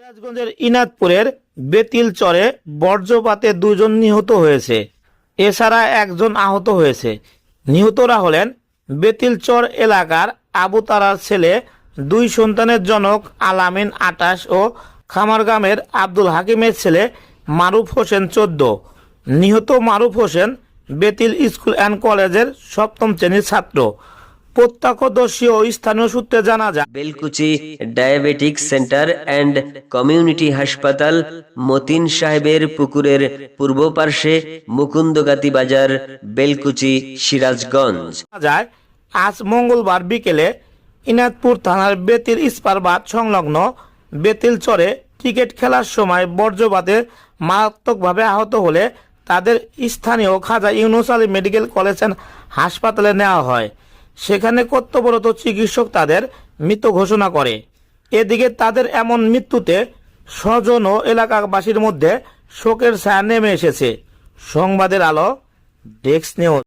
সিরাজগঞ্জের ইনাদপুরের বেতিল চরে বর্জ্যপাতে দুজন নিহত হয়েছে। এছাড়া একজন আহত হয়েছে। নিহতরা হলেন বেতিলচর এলাকার আবু তারার ছেলে, দুই সন্তানের জনক আলামিন আটাশ ও খামারগামের আব্দুল হাকিমের ছেলে মারুফ হোসেন চোদ্দ। নিহত মারুফ হোসেন বেতিল স্কুল অ্যান্ড কলেজের সপ্তম শ্রেণির ছাত্র। প্রত্যক্ষদর্শী ও স্থানীয় সূত্রে জানা যায় Belkuchi diabetic centre and community হাসপাতাল মতিন সাহেবের পুকুরের পূর্ব পার্শ্বে মুকুন্দগাতি বাজার বেলকুচি সিরাজগঞ্জ। যায় আজ মঙ্গলবার বিকেলে ইনাদপুর থানার বেতিল ইস্পারবাদ সংলগ্ন বেতিল চরে ক্রিকেট খেলার সময় বর্জ্যপাতে মারাত্মকভাবে আহত হলে তাদের স্থানীয় খাজা ইউনুস আলী মেডিকেল কলেজ হাসপাতালে নেওয়া হয়। সেখানে কর্তব্যরত চিকিৎসক তাদের মৃত ঘোষণা করে। এদিকে তাদের এমন মৃত্যুতে স্বজন ও এলাকাবাসীর মধ্যে শোকের ছায়া নেমে এসেছে। সংবাদের আলো, ডেস্ক নিউজ।